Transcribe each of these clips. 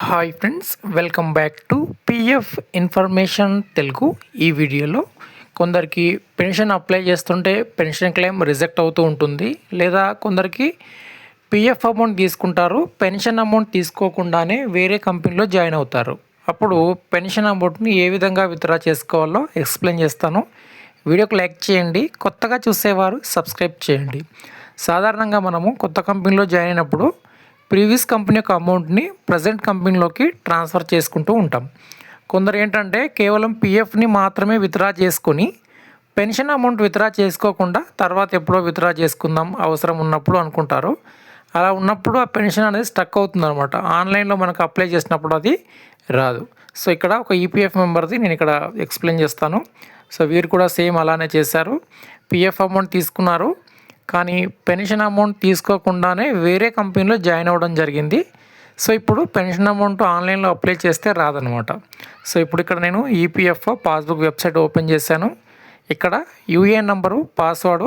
Hi friends welcome back to PF information Telugu ఈ వీడియోలో కొందరికి పెన్షన్ అప్లై చేస్తుంటే పెన్షన్ క్లెయిమ్ రిజెక్ట్ అవుతూ ఉంటుంది లేదా కొందరికి పిఎఫ్ అమౌంట్ తీసుకుంటారు పెన్షన్ అమౌంట్ తీసుకోకుండానే వేరే కంపెనీలో జాయిన్ అవుతారు. అప్పుడు పెన్షన్ అమౌంట్ని ఏ విధంగా విత్డ్రా చేసుకోవాలో ఎక్స్ప్లెయిన్ చేస్తాను. వీడియోకి లైక్ చేయండి కొత్తగా చూసేవారు సబ్స్క్రైబ్ చేయండి. సాధారణంగా మనము కొత్త కంపెనీలో జాయిన్ అయినప్పుడు ప్రీవియస్ కంపెనీ యొక్క అమౌంట్ని ప్రజెంట్ కంపెనీలోకి ట్రాన్స్ఫర్ చేసుకుంటూ ఉంటాం. కొందరు ఏంటంటే కేవలం పిఎఫ్ని మాత్రమే విత్డ్రా చేసుకొని పెన్షన్ అమౌంట్ విత్డ్రా చేసుకోకుండా తర్వాత ఎప్పుడో విత్డ్రా చేసుకుందాం అవసరం ఉన్నప్పుడు అనుకుంటారు. అలా ఉన్నప్పుడు ఆ పెన్షన్ అనేది స్టక్ అవుతుంది అనమాట ఆన్లైన్లో మనకు అప్లై చేసినప్పుడు అది రాదు. సో ఇక్కడ ఒక ఈపీఎఫ్ మెంబర్ది నేను ఇక్కడ ఎక్స్ప్లెయిన్ చేస్తాను. సో వీరు కూడా సేమ్ అలానే చేశారు. పిఎఫ్ అమౌంట్ తీసుకున్నారు. కానీ పెన్షన్ అమౌంట్ తీసుకోకుండానే వేరే కంపెనీలో జాయిన్ అవ్వడం జరిగింది. సో ఇప్పుడు పెన్షన్ అమౌంట్ ఆన్లైన్లో అప్లై చేస్తే రాదనమాట సో ఇప్పుడు ఇక్కడ నేను ఈపీఎఫ్ఓ పాస్బుక్ వెబ్సైట్ ఓపెన్ చేశాను. ఇక్కడ యూఏఎన్ నంబరు పాస్వర్డ్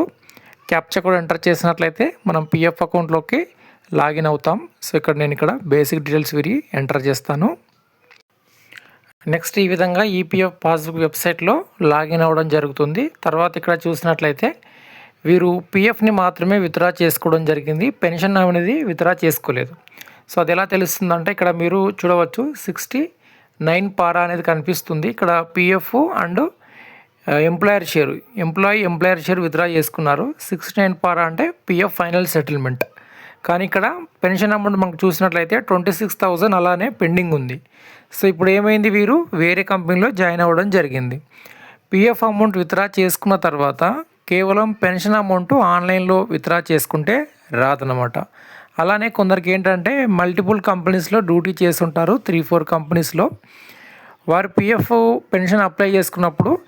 క్యాప్చర్ కూడా ఎంటర్ చేసినట్లయితే మనం పిఎఫ్ అకౌంట్లోకి లాగిన్ అవుతాం. సో ఇక్కడ నేను ఇక్కడ బేసిక్ డీటెయిల్స్ విరి ఎంటర్ చేస్తాను. నెక్స్ట్ ఈ విధంగా ఈపీఎఫ్ పాస్బుక్ వెబ్సైట్లో లాగిన్ అవ్వడం జరుగుతుంది. తర్వాత ఇక్కడ చూసినట్లయితే వీరు పిఎఫ్ని మాత్రమే విత్డ్రా చేసుకోవడం జరిగింది. పెన్షన్ అనేది విత్డ్రా చేసుకోలేదు. సో అది ఎలా తెలుస్తుందంటే ఇక్కడ మీరు చూడవచ్చు సిక్స్టీ నైన్ పారా అనేది కనిపిస్తుంది. ఇక్కడ PF and employer share employee employer share withdraw చేసుకున్నారు. సిక్స్టీ నైన్ పారా అంటే పిఎఫ్ ఫైనల్ సెటిల్మెంట్ కానీ ఇక్కడ పెన్షన్ అమౌంట్ మనకు చూసినట్లయితే ట్వంటీ సిక్స్ థౌజండ్ అలానే పెండింగ్ ఉంది. సో ఇప్పుడు ఏమైంది వీరు? వేరే కంపెనీలో జాయిన్ అవ్వడం జరిగింది. పిఎఫ్ అమౌంట్ విత్డ్రా చేసుకున్న తర్వాత కేవలం పెన్షన్ అమౌంట్ ఆన్లైన్లో విత్డ్రా చేసుకుంటే రాదనమాట అలానే కొందరికి ఏంటంటే మల్టిపుల్ కంపెనీస్లో డ్యూటీ చేస్తుంటారు త్రీ ఫోర్ కంపెనీస్లో. వారు పిఎఫ్ పెన్షన్ అప్లై చేసుకున్నప్పుడు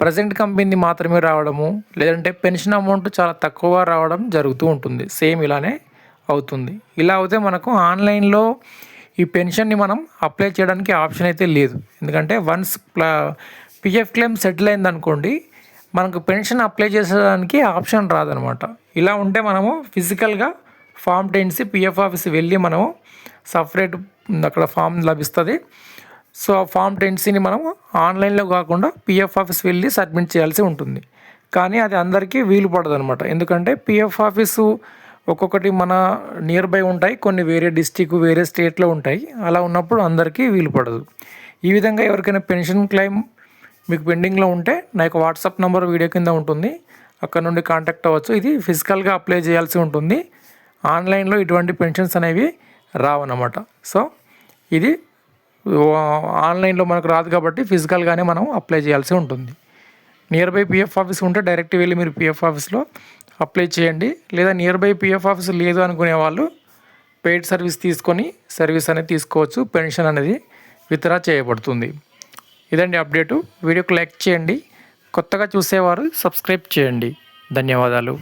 ప్రజెంట్ కంపెనీ మాత్రమే రావడము లేదంటే పెన్షన్ అమౌంట్ చాలా తక్కువ రావడం జరుగుతూ ఉంటుంది. సేమ్ ఇలానే అవుతుంది. ఇలా అయితే మనకు ఆన్లైన్లో ఈ పెన్షన్ని మనం అప్లై చేయడానికి ఆప్షన్ అయితే లేదు. ఎందుకంటే వన్స్ పిఎఫ్ క్లెయిమ్ సెటిల్ అయిందనుకోండి మనకు పెన్షన్ అప్లై చేసేదానికి ఆప్షన్ రాదనమాట. ఇలా ఉంటే మనము ఫిజికల్గా ఫామ్ టెన్సీ పిఎఫ్ ఆఫీస్ వెళ్ళి మనము సపరేట్ అక్కడ ఫామ్ లభిస్తుంది. సో ఆ ఫామ్ టెన్సీని మనం ఆన్లైన్లో కాకుండా పిఎఫ్ ఆఫీస్ వెళ్ళి సబ్మిట్ చేయాల్సి ఉంటుంది. కానీ అది అందరికీ వీలు పడదనమాట. ఎందుకంటే పిఎఫ్ ఆఫీసు ఒక్కొక్కటి మన నియర్ బై ఉంటాయి కొన్ని వేరే డిస్టిక్ వేరే స్టేట్లో ఉంటాయి. అలా ఉన్నప్పుడు అందరికీ వీలు పడదు. ఈ విధంగా ఎవరికైనా పెన్షన్ క్లెయిమ్ మీకు పెండింగ్లో ఉంటే నా యొక్క వాట్సాప్ నెంబర్ వీడియో కింద ఉంటుంది. అక్కడ నుండి కాంటాక్ట్ అవ్వచ్చు. ఇది ఫిజికల్గా అప్లై చేయాల్సి ఉంటుంది. ఆన్లైన్లో ఇటువంటి పెన్షన్స్ అనేవి రావన్నమాట సో ఇది ఆన్లైన్లో మనకు రాదు కాబట్టి ఫిజికల్గానే మనం అప్లై చేయాల్సి ఉంటుంది. నియర్ బై పిఎఫ్ ఆఫీస్ ఉంటే డైరెక్ట్ వెళ్ళి మీరు పిఎఫ్ ఆఫీస్లో అప్లై చేయండి. లేదా నియర్ బై పిఎఫ్ ఆఫీస్ లేదు అనుకునే వాళ్ళు పెయిడ్ సర్వీస్ తీసుకొని సర్వీస్ అనేది తీసుకోవచ్చు. పెన్షన్ అనేది విత్డ్రా చేయబడుతుంది. ఇదండి అప్డేటు. వీడియోకి లైక్ చేయండి. కొత్తగా చూసేవారు సబ్స్క్రైబ్ చేయండి. ధన్యవాదాలు.